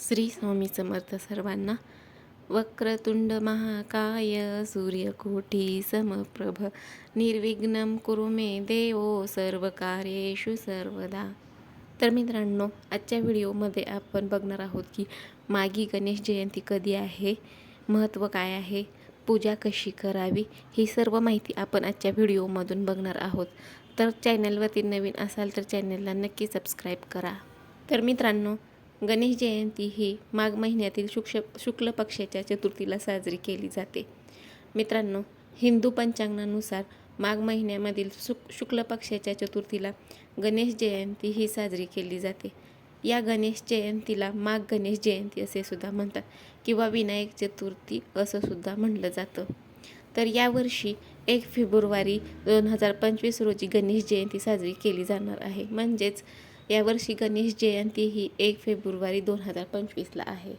श्री स्वामी समर्थ सर्वांना वक्रतुंड महाकाय सूर्यकोटी समप्रभ निर्विघ्न कुरु मे देव सर्व कार्येषु सर्वदा. तर मित्रांनो आजच्या व्हिडिओमध्ये आपण बघणार आहोत की मागी गणेश जयंती कधी आहे महत्त्व काय आहे पूजा कशी करावी ही सर्व माहिती आपण आजच्या व्हिडिओमधून बघणार आहोत. तर चॅनलवरती नवीन असाल तर चॅनलला नक्की सबस्क्राईब करा. तर मित्रांनो गणेश जयंती ही माघ महिन्यातील शुक्ष शुक्ल पक्षाच्या चतुर्थीला साजरी केली जाते. मित्रांनो हिंदू पंचांगानुसार माघ महिन्यामधील शुक शुक्ल पक्षाच्या चतुर्थीला गणेश जयंती ही साजरी केली जाते. या गणेश जयंतीला माघ गणेश जयंती असे सुद्धा म्हणतात किंवा विनायक चतुर्थी असं सुद्धा म्हटलं जातं. तर यावर्षी एक फेब्रुवारी दोन हजार पंचवीस रोजी गणेश जयंती साजरी केली जाणार आहे. म्हणजेच यावर्षी गणेश जयंती ही एक फेब्रुवारी दोन हजार पंचवीसला आहे.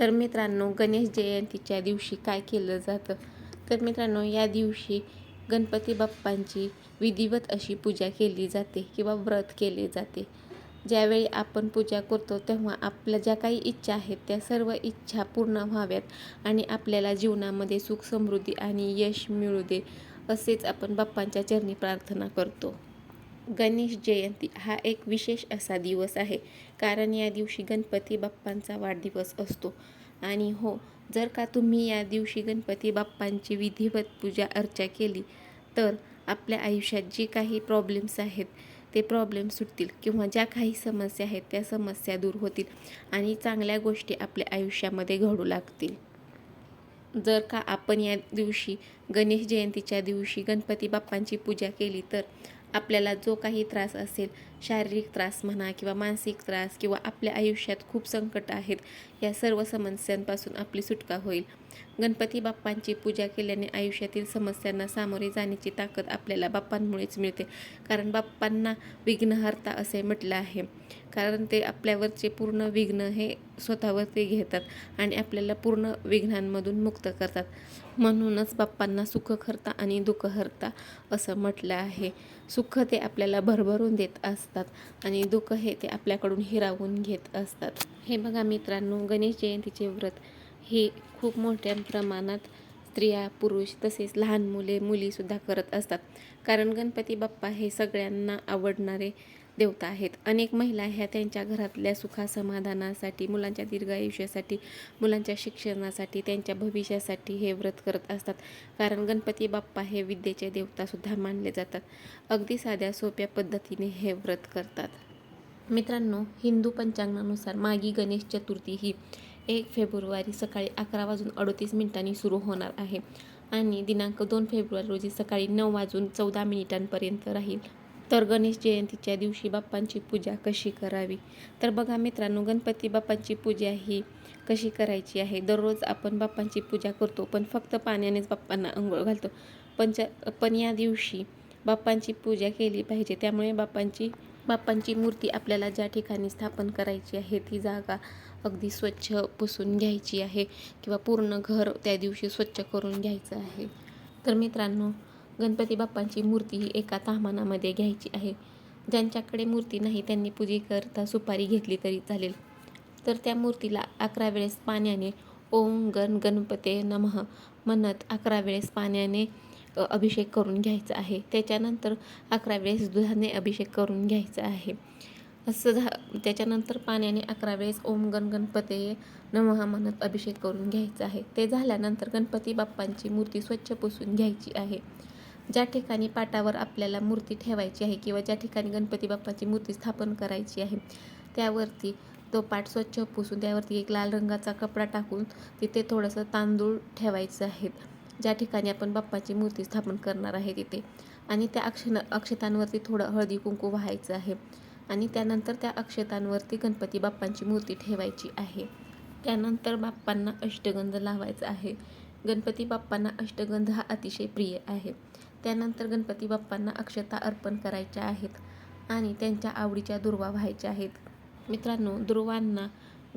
तर मित्रांनो गणेश जयंतीच्या दिवशी काय केलं जातं? तर मित्रांनो या दिवशी गणपती बाप्पांची विधिवत अशी पूजा केली जाते किंवा व्रत केले जाते. ज्यावेळी आपण पूजा करतो तेव्हा आपल्या ज्या काही इच्छा आहेत त्या सर्व इच्छा पूर्ण व्हाव्यात आणि आपल्याला जीवनामध्ये सुख समृद्धी आणि यश मिळू दे असेच आपण बाप्पांच्या चरणी प्रार्थना करतो. गणेश जयंती हा एक विशेष असा दिवस आहे. कारण या दिवशी गणपती बाप्पांचा वाढदिवस असतो. आणि हो जर का तुम्ही या दिवशी गणपती बाप्पांची विधिवत पूजा अर्चा केली तर आपल्या आयुष्यात जी काही प्रॉब्लेम्स आहेत ते प्रॉब्लेम सुटतील किंवा ज्या काही समस्या आहेत त्या समस्या दूर होतील आणि चांगल्या गोष्टी आपल्या आयुष्यामध्ये घडू लागतील. जर का आपण या दिवशी गणेश जयंतीच्या दिवशी गणपती बाप्पांची पूजा केली तर आपल्याला जो काही त्रास असेल शारीरिक त्रास म्हणा किंवा मानसिक त्रास किंवा आपल्या आयुष्यात खूप संकट आहेत या सर्व समस्यांपासून आपली सुटका होईल. गणपती बाप्पांची पूजा केल्याने आयुष्यातील समस्यांना सामोरे जाण्याची ताकद आपल्याला बाप्पांमुळेच मिळते. कारण बाप्पांना विघ्नहर्ता असे म्हटलं आहे. कारण ते आपल्यावरचे पूर्ण विघ्न हे स्वतःवरती घेतात आणि आपल्याला पूर्ण विघ्नांमधून मुक्त करतात. म्हणूनच बाप्पांना सुखकर्ता आणि दुःखहर्ता असं म्हटलं आहे. सुख ते आपल्याला भरभरून देत असतात आणि दुःख हे ते आपल्याकडून हिरावून घेत असतात. हे बघा मित्रांनो गणेश जयंतीचे व्रत. हे खूप मोठ्या प्रमाणात स्त्रिया पुरुष तसेच लहान मुले मुलीसुद्धा करत असतात. कारण गणपती बाप्पा हे सगळ्यांना आवडणारे देवता आहेत. अनेक महिला ह्या त्यांच्या घरातल्या सुखासमाधानासाठी मुलांच्या दीर्घायुष्यासाठी मुलांच्या शिक्षणासाठी त्यांच्या भविष्यासाठी हे व्रत करत असतात. कारण गणपती बाप्पा हे विद्येचे देवतासुद्धा मानले जातात. अगदी साध्या सोप्या पद्धतीने हे व्रत करतात. मित्रांनो हिंदू पंचांगानुसार मागी गणेश चतुर्थी ही एक फेब्रुवारी सकाळी अकरा वाजून अडतीस मिनिटांनी सुरू होणार आहे. आणि दिनांक दोन फेब्रुवारी रोजी सकाळी नऊ वाजून चौदा मिनिटांपर्यंत राहील. तर गणेश जयंतीच्या दिवशी बाप्पांची पूजा कशी करावी? तर बघा मित्रांनो गणपती बाप्पांची पूजा ही कशी करायची आहे? दररोज आपण बाप्पांची पूजा करतो पण फक्त पाण्यानेच बाप्पांना अंघोळ घालतो. पण पण या दिवशी बाप्पांची पूजा केली पाहिजे त्यामुळे बाप्पांची बाप्पांची मूर्ती आपल्याला ज्या ठिकाणी स्थापन करायची आहे ती जागा अगदी स्वच्छ पुसून घ्यायची आहे किंवा पूर्ण घर त्या दिवशी स्वच्छ करून घ्यायचं आहे. तर मित्रांनो गणपती बाप्पांची मूर्ती ही एका ताहमानामध्ये घ्यायची आहे. ज्यांच्याकडे मूर्ती नाही त्यांनी पूजेकरता सुपारी घेतली तरी चालेल. तर त्या मूर्तीला अकरा वेळेस पाण्याने ओम गण गणपते नमः म्हणत अकरा वेळेस पाण्याने अभिषेक करून घ्यायचा आहे. त्याच्यानंतर अकरा वेळेस दुधाने अभिषेक करून घ्यायचा आहे. असं झा त्याच्यानंतर पाण्याने अकरा वेळेस ओम गण गणपते नमहा म्हणत अभिषेक करून घ्यायचा आहे. ते झाल्यानंतर गणपती बाप्पांची मूर्ती स्वच्छ पुसून घ्यायची आहे. ज्या ठिकाणी पाटावर आपल्याला मूर्ती ठेवायची आहे किंवा ज्या ठिकाणी गणपती बाप्पाची मूर्ती स्थापन करायची आहे त्यावरती तो पाट स्वच्छ पुसून त्यावरती एक लाल रंगाचा कपडा टाकून तिथे थोडंसं तांदूळ ठेवायचं आहेत ज्या ठिकाणी आपण बाप्पाची मूर्ती स्थापन करणार आहे तिथे. आणि त्या अक्षण अक्षतांवरती थोडं हळदी कुंकू व्हायचं आहे. आणि त्यानंतर त्या अक्षतांवरती गणपती बाप्पांची मूर्ती ठेवायची आहे. त्यानंतर बाप्पांना अष्टगंध लावायचा आहे. गणपती बाप्पांना अष्टगंध हा अतिशय प्रिय आहे. त्यानंतर गणपती बाप्पांना अक्षता अर्पण करायच्या आहेत आणि त्यांच्या आवडीच्या दुर्वा व्हायच्या आहेत. मित्रांनो दुर्वांना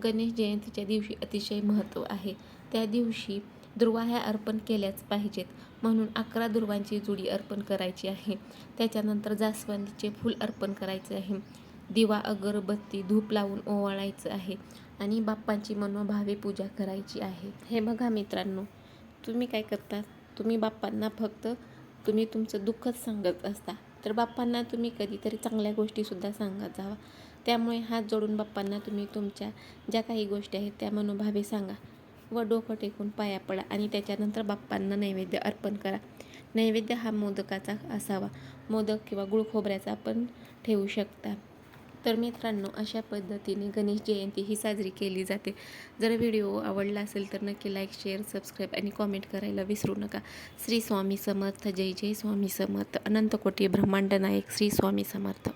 गणेश जयंतीच्या दिवशी अतिशय महत्त्व आहे. त्या दिवशी दुर्वा ह्या अर्पण केल्याच पाहिजेत. म्हणून अकरा दुर्वांची जुडी अर्पण करायची आहे. त्याच्यानंतर जास्वंदीचे फूल अर्पण करायचे आहे. दिवा अगरबत्ती धूप लावून ओवाळायचं आहे आणि बाप्पांची मनोभावे पूजा करायची आहे. हे बघा मित्रांनो तुम्ही काय करता? तुम्ही बाप्पांना फक्त तुम्ही तुमचं दुःखच सांगत असता. तर बाप्पांना तुम्ही कधीतरी चांगल्या गोष्टीसुद्धा सांगत जावा. त्यामुळे हात जोडून बाप्पांना तुम्ही तुमच्या ज्या काही गोष्टी आहेत त्या मनोभावे सांगा. व डोकं टेकून पाया पडा आणि त्याच्यानंतर बाप्पांना नैवेद्य अर्पण करा. नैवेद्य हा मोदकाचा असावा. मोदक किंवा गुळ खोबऱ्याचा पण ठेवू शकता. तर मित्रांनो अशा पद्धतीने गणेश जयंती ही साजरी केली जाते. जर व्हिडिओ आवडला असेल तर नक्की लाईक शेअर सबस्क्राईब आणि कॉमेंट करायला विसरू नका. श्री स्वामी समर्थ. जय जय स्वामी समर्थ. अनंतकोटी ब्रह्मांड नायक श्री स्वामी समर्थ.